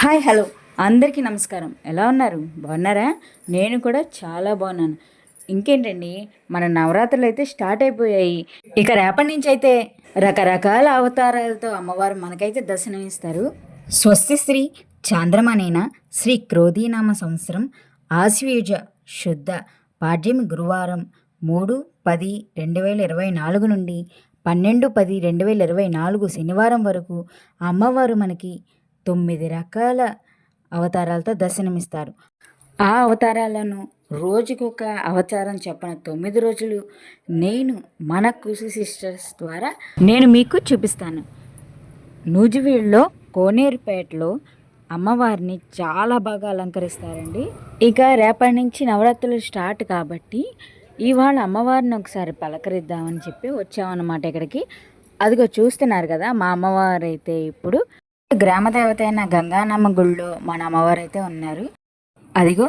Hi hello. అందరికీ నమస్కారం. ఎలా ఉన్నారు? బాగున్నారా? నేను కూడా చాలా బాగున్నాను. ఇంకేంటండి? మన నవరాత్రులు అయితే స్టార్ట్ అయిపోయాయి. ఇక రేపటి నుంచి అయితే రకరకాల అవతారాలతో అమ్మవారు మనకైతే దర్శనమిస్తారు స్వస్తి శ్రీ చాంద్రమానేన శ్రీ క్రోధీనామ సంవత్సరం ఆశ్వీజ శుద్ధ పాడ్యమి గురువారం మూడు పది రెండు వేల ఇరవై నాలుగు నుండి పన్నెండు పది రెండు వేల ఇరవై నాలుగు శనివారం వరకు అమ్మవారు మనకి తొమ్మిది రకాల అవతారాలతో దర్శనమిస్తారు. ఆ అవతారాలను రోజుకొక అవతారం చెప్పిన తొమ్మిది రోజులు నేను మన కృషి సిస్టర్స్ ద్వారా నేను మీకు చూపిస్తాను. నూజివీడులో కోనేరుపేటలో అమ్మవారిని చాలా బాగా అలంకరిస్తారండి. ఇక రేపటి నుంచి నవరాత్రులు స్టార్ట్ కాబట్టి ఇవాళ అమ్మవారిని ఒకసారి పలకరిద్దామని చెప్పి వచ్చామన్నమాట ఇక్కడికి. అదిగో చూస్తున్నారు కదా మా అమ్మవారు అయితే ఇప్పుడు గ్రామదేవత అయిన గంగానమ్మ గుళ్ళో మన అమ్మవారు అయితే ఉన్నారు. అదిగో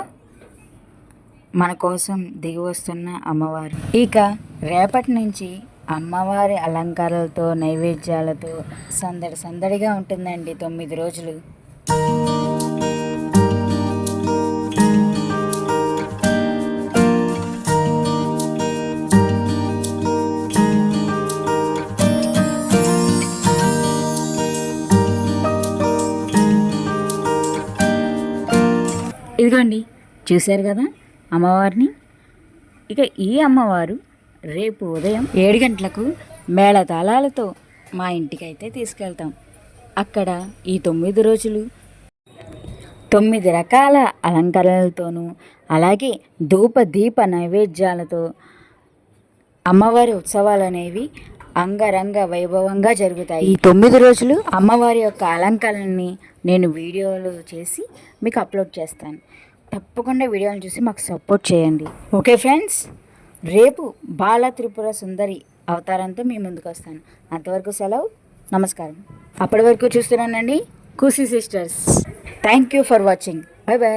మన కోసం దిగి వస్తున్న అమ్మవారు. ఇక రేపటి నుంచి అమ్మవారి అలంకారాలతో నైవేద్యాలతో సందడి సందడిగా ఉంటుందండి తొమ్మిది రోజులు. ఇదిగోండి చూశారు కదా అమ్మవారిని? ఇక ఈ అమ్మవారు రేపు ఉదయం ఏడు గంటలకు మేళతాళాలతో మా ఇంటికి అయితే తీసుకెళ్తాం. అక్కడ ఈ తొమ్మిది రోజులు తొమ్మిది రకాల అలంకరణలతోనూ అలాగే ధూప దీప నైవేద్యాలతో అమ్మవారి ఉత్సవాలు అనేవి అంగరంగ వైభవంగా జరుగుతాయి. ఈ తొమ్మిది రోజులు అమ్మవారి యొక్క అలంకరణని నేను వీడియోలు చేసి మీకు అప్లోడ్ చేస్తాను. తప్పకుండా వీడియోలు చూసి మాకు సపోర్ట్ చేయండి. Okay friends? రేపు బాల త్రిపుర సుందరి అవతారంతో మీ ముందుకు వస్తాను. అంతవరకు సెలవు నమస్కారం. అప్పటి వరకు చూస్తున్నానండి. కూసీ sisters. Thank you for watching bye bye